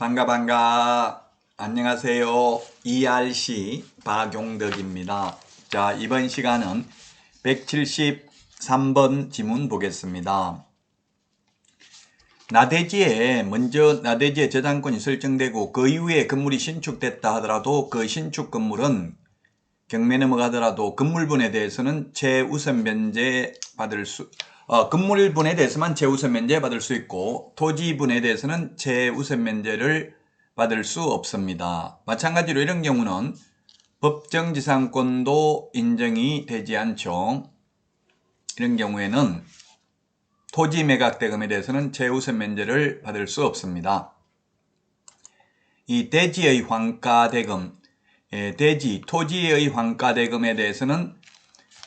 반가 반가. 안녕하세요. ERC 박용덕입니다. 자 이번 시간은 173번 지문 보겠습니다. 나대지에 먼저 나대지에 저당권이 설정되고 그 이후에 건물이 신축됐다 하더라도 그 신축 건물은 경매 넘어가더라도 건물분에 대해서는 최우선 면제 받을 수 어, 건물분에 대해서만 최우선 면제 받을 수 있고 토지분에 대해서는 최우선 면제를 받을 수 없습니다. 마찬가지로 이런 경우는 법정지상권도 인정이 되지 않죠. 이런 경우에는 토지 매각 대금에 대해서는 최우선 면제를 받을 수 없습니다. 이 대지의 환가 대금, 예, 대지, 토지의 환가 대금에 대해서는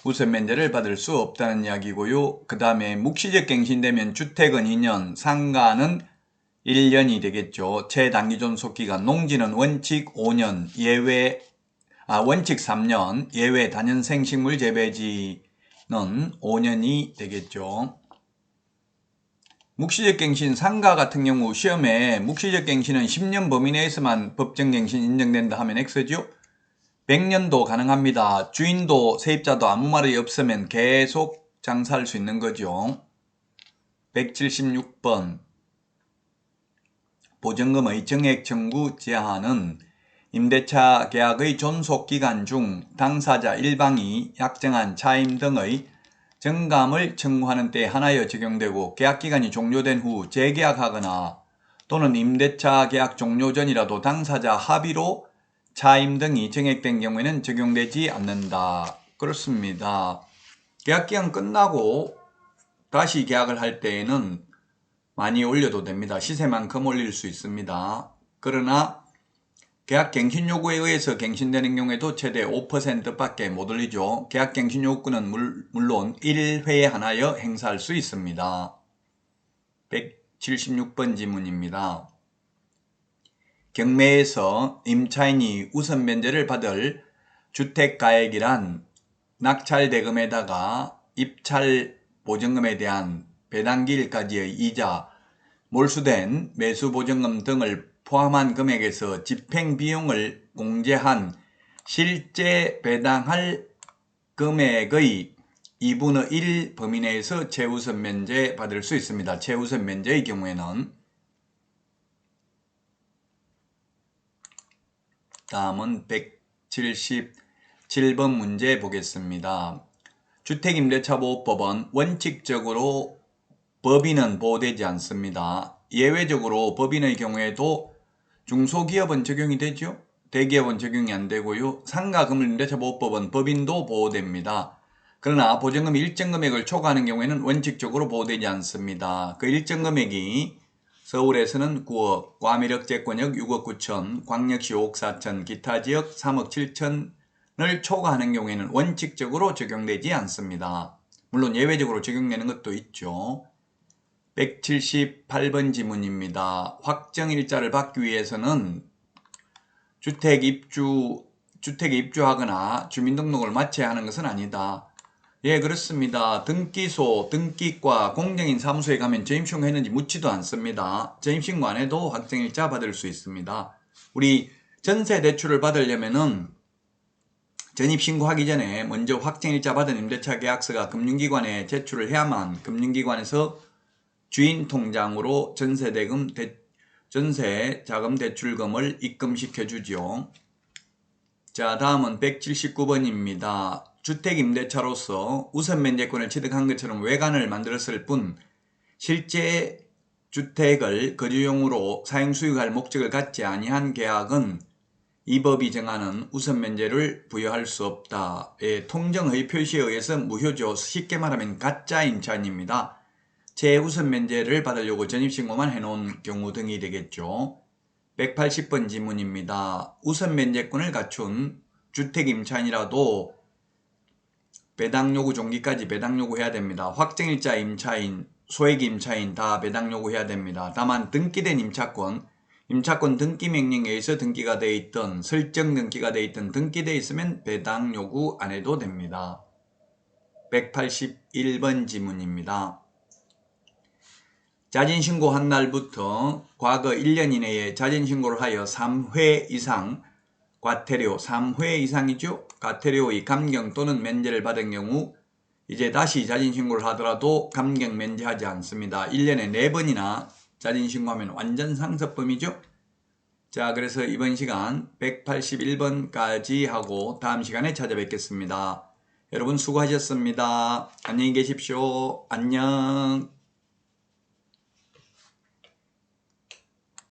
우선 면제를 받을 수 없다는 이야기고요. 그 다음에 묵시적 갱신되면 주택은 2년, 상가는 1년이 되겠죠. 최단기 존속기간, 농지는 원칙 5년, 예외, 아, 원칙 3년, 예외 단연생 식물 재배지는 5년이 되겠죠. 묵시적 갱신 상가 같은 경우 시험에 묵시적 갱신은 10년 범위 내에서만 법정 갱신 인정된다 하면 X죠. 100년도 가능합니다. 주인도 세입자도 아무 말이 없으면 계속 장사할 수 있는 거죠. 176번 보증금의 정액 청구 제한은 임대차 계약의 존속 기간 중 당사자 일방이 약정한 차임 등의 정감을 청구하는 때 하나여 적용되고 계약기간이 종료된 후 재계약하거나 또는 임대차 계약 종료 전이라도 당사자 합의로 차임 등이 정액된 경우에는 적용되지 않는다. 그렇습니다. 계약 기간 끝나고 다시 계약을 할 때에는 많이 올려도 됩니다. 시세만큼 올릴 수 있습니다. 그러나 계약 갱신 요구에 의해서 갱신되는 경우에도 최대 5%밖에 못 올리죠. 계약 갱신 요구는 물, 물론 1회 하나여 행사할 수 있습니다. 176번 지문입니다. 경매에서 임차인이 우선 면제를 받을 주택가액이란 낙찰 대금에다가 입찰 보증금에 대한 배당기일까지의 이자, 몰수된 매수 보증금 등을 포함한 금액에서 집행 비용을 공제한 실제 배당할 금액의 2분의 1 범위 내에서 최우선 면제 받을 수 있습니다. 최우선 면제의 경우에는 다음은 177번 문제 보겠습니다. 주택임대차보호법은 원칙적으로 법인은 보호되지 않습니다. 예외적으로 법인의 경우에도 중소기업은 적용이 되죠. 대기업은 적용이 안 되고요. 상가금융임대차보호법은 법인도 보호됩니다. 그러나 보증금 일정 금액을 초과하는 경우에는 원칙적으로 보호되지 않습니다. 그 일정 금액이 서울에서는 9억, 과미력 제권역 6억 9천, 광역시 5억 4천, 기타 지역 3억 7천을 초과하는 경우에는 원칙적으로 적용되지 않습니다. 물론 예외적으로 적용되는 것도 있죠. 178번 지문입니다. 확정일자를 받기 위해서는 주택 입주, 주택에 입주하거나 주민등록을 마쳐야 하는 것은 아니다. 예, 그렇습니다. 등기소, 등기과 공정인 사무소에 가면 전입신고 했는지 묻지도 않습니다. 전입신고 안 해도 확정일자 받을 수 있습니다. 우리 전세 대출을 받으려면은 전입신고하기 전에 먼저 확정일자 받은 임대차 계약서가 금융기관에 제출을 해야만 금융기관에서 주인 통장으로 전세대금 대, 전세 자금 대출금을 입금시켜 주죠. 자, 다음은 179번입니다. 주택임대차로서 우선 면제권을 취득한 것처럼 외관을 만들었을 뿐 실제 주택을 거주용으로 사용 수익할 목적을 갖지 아니한 계약은 이 법이 정하는 우선 면제를 부여할 수 없다. 예, 통정의 표시에 의해서 무효죠. 쉽게 말하면 가짜 임차인입니다. 재우선 면제를 받으려고 전입신고만 해놓은 경우 등이 되겠죠. 180번 지문입니다. 우선 면제권을 갖춘 주택임차인이라도 배당 요구 종기까지 배당 요구해야 됩니다. 확정일자 임차인, 소액 임차인 다 배당 요구해야 됩니다. 다만 등기된 임차권, 임차권 등기 명령에 의해서 등기가 돼 있던 설정 등기가 돼 있던 등기돼 있으면 배당 요구 안 해도 됩니다. 181번 지문입니다. 자진 신고한 날부터 과거 1년 이내에 자진 신고를 하여 3회 이상 과태료 3회 이상이죠. 과태료의 감경 또는 면제를 받은 경우 이제 다시 자진 신고를 하더라도 감경 면제하지 않습니다. 1년에 4번이나 자진 신고하면 완전 상습범이죠. 자, 그래서 이번 시간 181번까지 하고 다음 시간에 찾아뵙겠습니다. 여러분 수고하셨습니다. 안녕히 계십시오. 안녕.